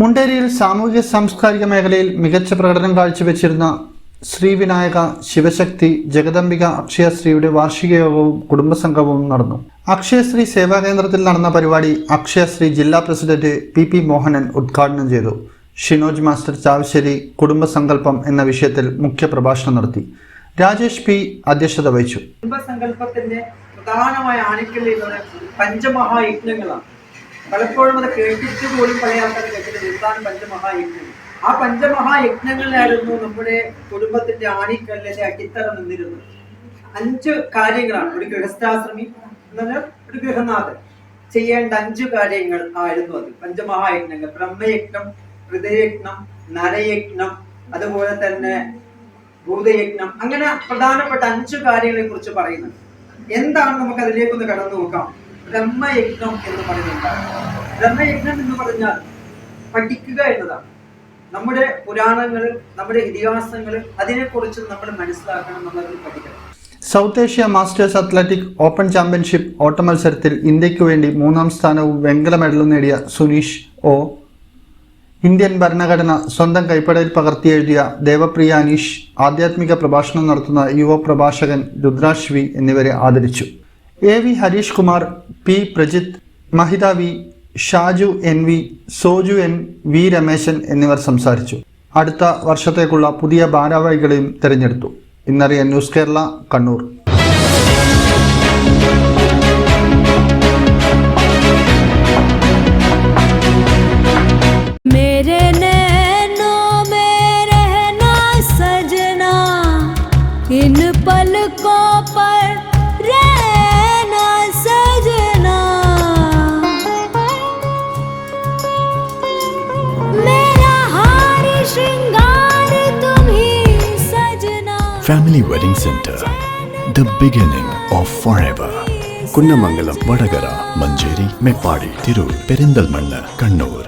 മുണ്ടേരിയിൽ സാമൂഹ്യ സാംസ്കാരിക മേഖലയിൽ മികച്ച പ്രകടനം കാഴ്ചവെച്ചിരുന്ന ശ്രീവിനായക ശിവശക്തി ജഗദംബിക അക്ഷയശ്രീയുടെ വാർഷിക യോഗവും കുടുംബസംഗമവും നടന്നു. അക്ഷയശ്രീ സേവാ കേന്ദ്രത്തിൽ നടന്ന പരിപാടി അക്ഷയശ്രീ ജില്ലാ പ്രസിഡന്റ് പി പി മോഹനൻ ഉദ്ഘാടനം ചെയ്തു. ഷിനോജ് മാസ്റ്റർ ചാവശ്ശേരി കുടുംബസങ്കല്പം എന്ന വിഷയത്തിൽ മുഖ്യ പ്രഭാഷണം നടത്തി. രാജേഷ് പി അധ്യക്ഷത വഹിച്ചു. കുടുംബസങ്കല്പത്തിന്റെ പ്രധാനമായ ആണിക്കല്ലുള്ളത് പഞ്ചമഹായജ്ഞങ്ങളാണ്. പലപ്പോഴും അത് കേട്ടിട്ട് പോലും പല ആൾക്കാർ കേട്ടിട്ട് എന്താണ് പഞ്ചമഹായജ്ഞം? ആ പഞ്ചമഹായജ്ഞങ്ങളിലായിരുന്നു നമ്മുടെ കുടുംബത്തിന്റെ ആണിക്കല്ലിന്റെ അടിത്തറ നിന്നിരുന്നത്. അഞ്ച് കാര്യങ്ങളാണ്. ഒരു ഗൃഹസ്ഥാശ്രമി ഒരു ഗൃഹനാഥൻ. ചെയ്യേണ്ട അഞ്ച് കാര്യങ്ങൾ ആയിരുന്നു അത്. പഞ്ചമഹായജ്ഞങ്ങൾ. ബ്രഹ്മയജ്ഞം ഹൃദയയജ്ഞം നരയജ്ഞം അതുപോലെ തന്നെ ഭൂതയജ്ഞം. അങ്ങനെ പ്രധാനപ്പെട്ട അഞ്ചു കാര്യങ്ങളെ കുറിച്ച് പറയുന്നത് എന്താണ് നമുക്ക് അതിലേക്കൊന്ന് കടന്നു നോക്കാം? ബ്രഹ്മയജ്ഞം എന്ന് പറയുന്നത് ബ്രഹ്മയജ്ഞം എന്ന് പറഞ്ഞാൽ പഠിക്കുക എന്നതാണ്. നമ്മുടെ പുരാണങ്ങൾ നമ്മുടെ ഇതിഹാസങ്ങളിൽ അതിനെക്കുറിച്ച് നമ്മൾ മനസ്സിലാക്കണം നമ്മളതിൽ പഠിക്കണം. South Asia masters athletic open championship ഓട്ട മത്സരത്തിൽ ഇന്ത്യയ്ക്ക് വേണ്ടി മൂന്നാം സ്ഥാനവും വെങ്കല മെഡലും നേടിയ സുനീഷ് ഒ. ഇന്ത്യൻ ഭരണഘടന സ്വന്തം കൈപ്പടയിൽ പകർത്തിയെഴുതിയ ദേവപ്രിയ അനീഷ് ആധ്യാത്മിക പ്രഭാഷണം നടത്തുന്ന യുവ പ്രഭാഷകൻ രുദ്രാശ്വി എന്നിവരെ ആദരിച്ചു. A V Harish Kumar P Prajith Mahitha V Shaju N V Soju N V Rameshan എന്നിവർ സംസാരിച്ചു അടുത്ത വർഷത്തേക്കുള്ള പുതിയ ഭാരവാഹികളെയും തിരഞ്ഞെടുത്തു ഇന്നറിയാൻ ന്യൂസ് കേരള കണ്ണൂർ मेरे नैनों में रहना सजना इन पलकों Family Wedding Center, the beginning of forever. Kunnamangalam Vadakara Manjeri Meppadi Tirur Perinthalmanna Kannur